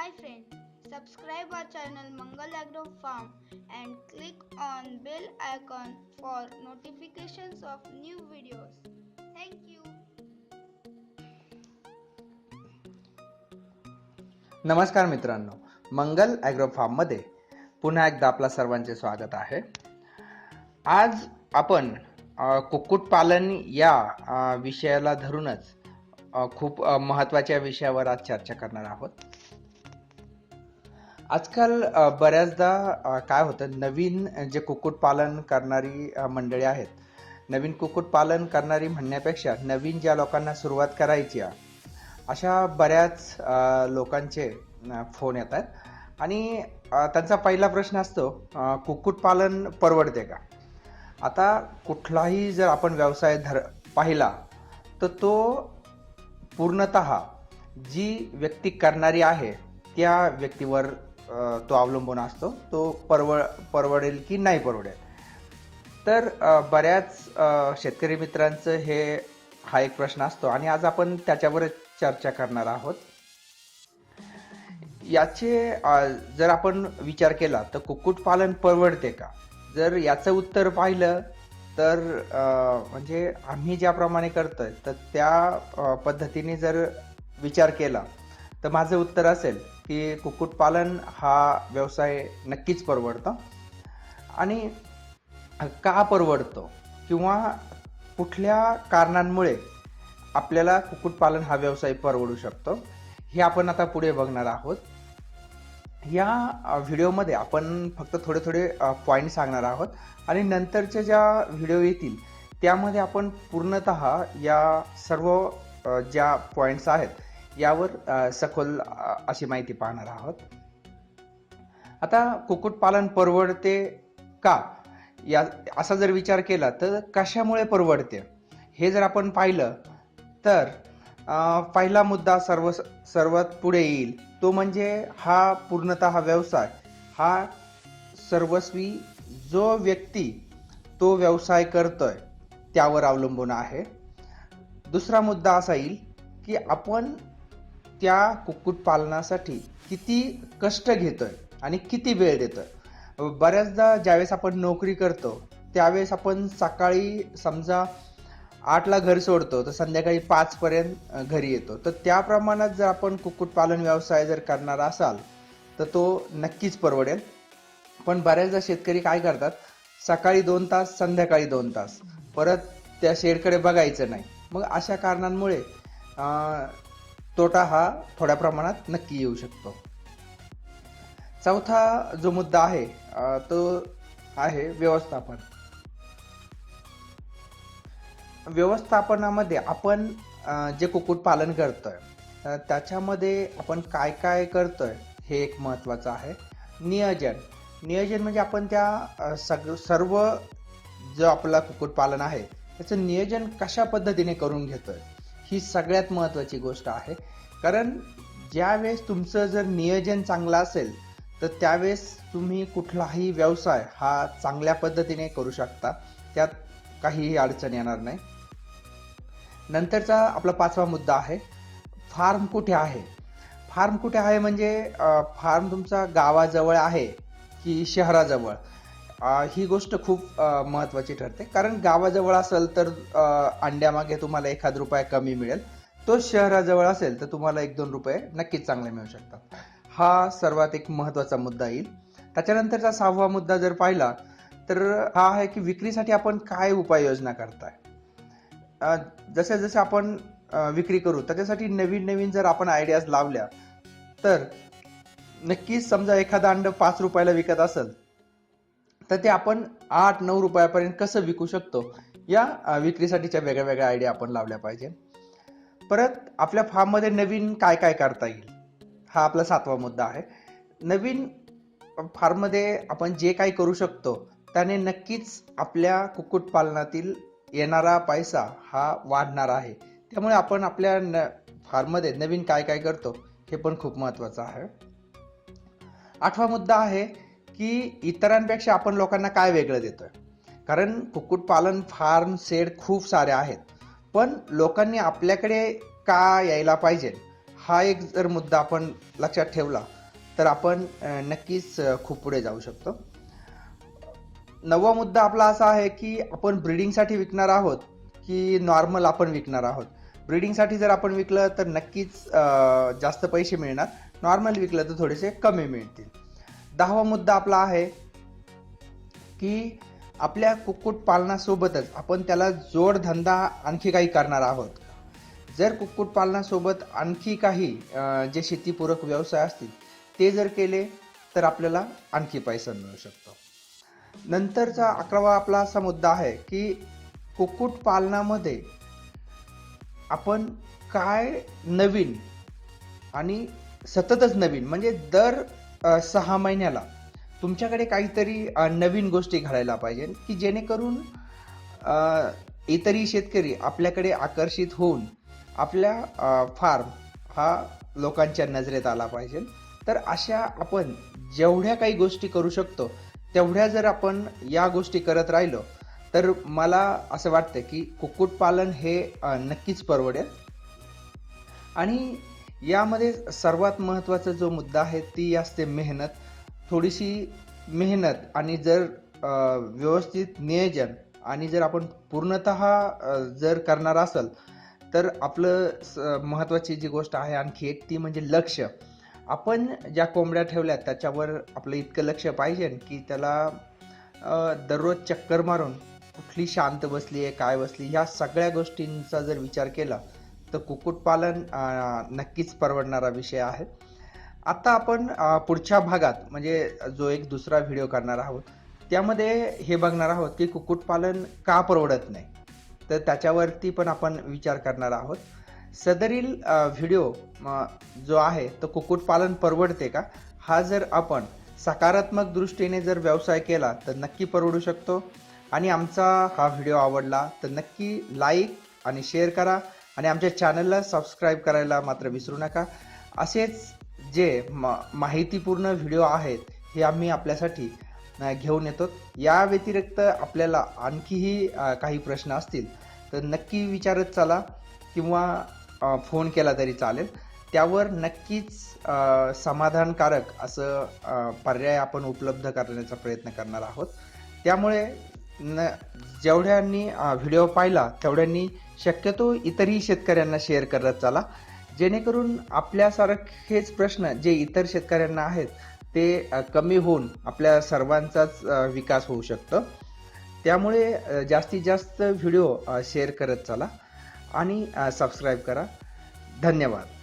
Hi friends, subscribe our channel Mangal Agro Farm and click on bell icon for notifications of new videos. Thank you. नमस्कार मित्रांनो मंगल agro फार्ममध्ये पुन्हा एकदा आपला सर्वांचे स्वागत आहे आज आपण कुक्कुटपालन या विषयाला धरूनच खूप महत्त्वाच्या विषयावर आज चर्चा करणार आहोत आजकाल बऱ्याचदा काय होतं नवीन जे कुक्कुटपालन करणारी मंडळी आहेत नवीन कुक्कुटपालन करणारी म्हणण्यापेक्षा नवीन ज्या लोकांना सुरुवात करायची आहे अशा बऱ्याच लोकांचे फोन येतात आणि त्यांचा पहिला प्रश्न असतो कुक्कुटपालन परवडते का? आता कुठलाही जर आपण व्यवसाय धर पाहिला तर तो पूर्णत जी व्यक्ती करणारी आहे त्या व्यक्तीवर तो अवलंबून असतो. तो परवड परवडेल की नाही परवडेल. तर बऱ्याच शेतकरी मित्रांचं हे हा एक प्रश्न असतो आणि आज आपण त्याच्यावरच चर्चा करणार आहोत. याचे जर आपण विचार केला तर कुक्कुटपालन परवडते का? जर याचं उत्तर पाहिलं तर म्हणजे आम्ही ज्याप्रमाणे करतोय तर त्या पद्धतीने जर विचार केला तर माझं उत्तर असेल की कुक्कुटपालन हा व्यवसाय नक्कीच परवडतो. आणि का परवडतो? किंवा कुठल्या कारणांमुळे आपल्याला कुक्कुटपालन हा व्यवसाय परवडू शकतो? हे आपण आता पुढे बघणार आहोत. या व्हिडिओमध्ये आपण फक्त थोडे थोडे पॉईंट सांगणार आहोत. आणि नंतरच्या ज्या व्हिडिओ येतील त्यामध्ये आपण पूर्णत या सर्व ज्या पॉईंट्स आहेत यावर सखोल अशी माहिती पाहणार आहोत. आता कुक्कुटपालन परवडते का? या असा जर विचार केला तर कशामुळे परवडते? हे जर आपण पाहिलं तर पहिला मुद्दा सर्व सर्वात पुढे येईल. तो म्हणजे हा पूर्णतः व्यवसाय. हा सर्वस्वी जो व्यक्ती तो व्यवसाय करतोय त्यावर अवलंबून आहे. दुसरा मुद्दा असा येईल की आपण त्या कुक्कुटपालनासाठी किती कष्ट घेतोय आणि किती वेळ देतोय. बऱ्याचदा ज्यावेळेस आपण नोकरी करतो त्यावेळेस आपण सकाळी समजा आठला घर सोडतो तर संध्याकाळी पाचपर्यंत घरी येतो. तर त्या प्रमाणात जर आपण कुक्कुटपालन व्यवसाय जर करणार असाल तर तो नक्कीच परवडेल. पण बऱ्याचदा शेतकरी काय करतात सकाळी दोन तास संध्याकाळी दोन तास. परत त्या शेडकडे बघायचं नाही. मग अशा कारणांमुळे तोटा हा थोड्या प्रमाणात नक्की येऊ शकतो. चौथा जो मुद्दा आहे तो आहे व्यवस्थापन. व्यवस्थापनामध्ये आपण जे कुक्कुटपालन करतोय त्याच्यामध्ये आपण काय काय करतोय हे एक महत्त्वाचं आहे. नियोजन. नियोजन म्हणजे आपण त्या सग सर्व जो आपला कुक्कुटपालन आहे त्याचं नियोजन कशा पद्धतीने करून घेतोय? ही सगळ्यात महत्त्वाची गोष्ट आहे. कारण ज्यावेळेस तुमचं जर नियोजन चांगलं असेल तर त्यावेळेस तुम्ही कुठलाही व्यवसाय हा चांगल्या पद्धतीने करू शकता. त्यात काहीही अडचण येणार नाही. नंतरचा आपला पाचवा मुद्दा आहे फार्म कुठे आहे? फार्म कुठे आहे म्हणजे फार्म तुमचा गावाजवळ आहे की शहराजवळ? ही गोष्ट खूप महत्त्वाची ठरते. कारण गावाजवळ असेल तर अंड्यामागे तुम्हाला एखाद रुपया कमी मिळेल. तो शहराजवळ असेल तर तुम्हाला एक दोन रुपये नक्कीच चांगले मिळू शकतात. हा सर्वात एक महत्त्वाचा मुद्दा येईल. त्याच्यानंतरचा सहावा मुद्दा जर पाहिला तर हा आहे की विक्रीसाठी आपण काय उपाययोजना करताय? जसे जसे आपण विक्री करू त्याच्यासाठी नवीन नवीन जर आपण आयडियाज लावल्या तर नक्कीच समजा एखादा अंड पाच रुपयाला विकत असेल तर ते आपण आठ नऊ रुपयापर्यंत कसं विकू शकतो या विक्रीसाठीच्या वेगळ्या वेगळ्या आयडिया आपण लावल्या पाहिजे. परत आपल्या फार्ममध्ये नवीन काय काय करता येईल हा आपला सातवा मुद्दा आहे. नवीन फार्ममध्ये आपण जे काही करू शकतो त्याने नक्कीच आपल्या कुक्कुटपालनातील येणारा पैसा हा वाढणार आहे. त्यामुळे आपण आपल्या न फार्ममध्ये नवीन काय काय करतो हे पण खूप महत्त्वाचं आहे. आठवा मुद्दा आहे की इतरांपेक्षा आपण लोकांना काय वेगळं देतोय? कारण कुक्कुटपालन फार्म सेड खूप सारे आहेत. पण लोकांनी आपल्याकडे का यायला पाहिजे? हा एक जर मुद्दा आपण लक्षात ठेवला तर आपण नक्कीच खूप पुढे जाऊ शकतो. नववा मुद्दा आपला असा आहे की आपण ब्रीडिंगसाठी विकणार आहोत की नॉर्मल आपण विकणार आहोत? ब्रीडिंगसाठी जर आपण विकलं तर नक्कीच जास्त पैसे मिळणार. नॉर्मल विकलं तर थोडेसे कमी मिळतील. दहावा मुद्दा आपला आहे की आपल्या कुक्कुटपालनासोबतच आपण त्याला जोडधंदा आणखी काही करणार आहोत. जर कुक्कुटपालनासोबत आणखी काही जे शेतीपूरक व्यवसाय असतील ते जर केले तर आपल्याला आणखी पैसा मिळू शकतो. नंतरचा अकरावा आपला असा मुद्दा आहे की कुक्कुटपालनामध्ये आपण काय नवीन आणि सततच नवीन म्हणजे दर सहा महिन्याला. तुमच्याकडे काहीतरी नवीन गोष्टी घालायला पाहिजे की जेणेकरून इतरही शेतकरी आपल्याकडे आकर्षित होऊन आपल्या फार्म हा लोकांच्या नजरेत आला पाहिजे. तर अशा आपण जेवढ्या काही गोष्टी करू शकतो तेवढ्या जर आपण या गोष्टी करत राहिलो तर मला असं वाटतं की कुक्कुटपालन हे नक्कीच परवडेल. आणि यामध्ये सर्वात महत्त्वाचा जो मुद्दा आहे ती असते मेहनत. थोडीशी मेहनत आणि जर व्यवस्थित नियोजन आणि जर आपण पूर्णत जर करणार असेल तर आपलं स- महत्त्वाची जी गोष्ट आहे आणखी एक ती म्हणजे लक्ष. आपण ज्या कोंबड्या ठेवल्यात त्याच्यावर आपलं इतकं लक्ष पाहिजे की त्याला दररोज चक्कर मारून कुठली शांत बसली आहे काय बसली ह्या सगळ्या गोष्टींचा जर विचार केला तर कुक्कुटपालन नक्कीच परवडणारा विषय आहे. आता आपण पुढच्या भागात म्हणजे जो एक दुसरा व्हिडिओ करणार आहोत त्यामध्ये हे बघणार आहोत की कुक्कुटपालन का परवडत नाही. तर त्याच्यावरती पण आपण विचार करणार आहोत. सदरील व्हिडिओ जो आहे तो कुक्कुटपालन परवडते का? हा जर आपण सकारात्मक दृष्टीने जर व्यवसाय केला तर नक्की परवडू शकतो. आणि आमचा हा व्हिडिओ आवडला तर नक्की लाईक आणि शेअर करा. आणि आमच्या चॅनलला सबस्क्राईब करायला मात्र विसरू नका. असेच जे म माहितीपूर्ण व्हिडिओ आहेत हे आम्ही आपल्यासाठी घेऊन येतो. या व्यतिरिक्त आपल्याला आणखीही काही प्रश्न असतील तर नक्की विचारत चला किंवा फोन केला तरी चालेल. त्यावर नक्कीच समाधानकारक असं पर्याय आपण उपलब्ध करण्याचा प्रयत्न करणार आहोत. त्यामुळे न जेवढ्यांनी व्हिडिओ पाहिला तेवढ्यांनी शक्यतो इतरही शेतकऱ्यांना शेअर करत चाला. जेणेकरून आपल्यासारखेच प्रश्न जे इतर शेतकऱ्यांना आहेत ते कमी होऊन आपल्या सर्वांचाच विकास होऊ शकतो. त्यामुळे जास्तीत जास्त व्हिडिओ शेअर करत चला आणि सबस्क्राईब करा. धन्यवाद.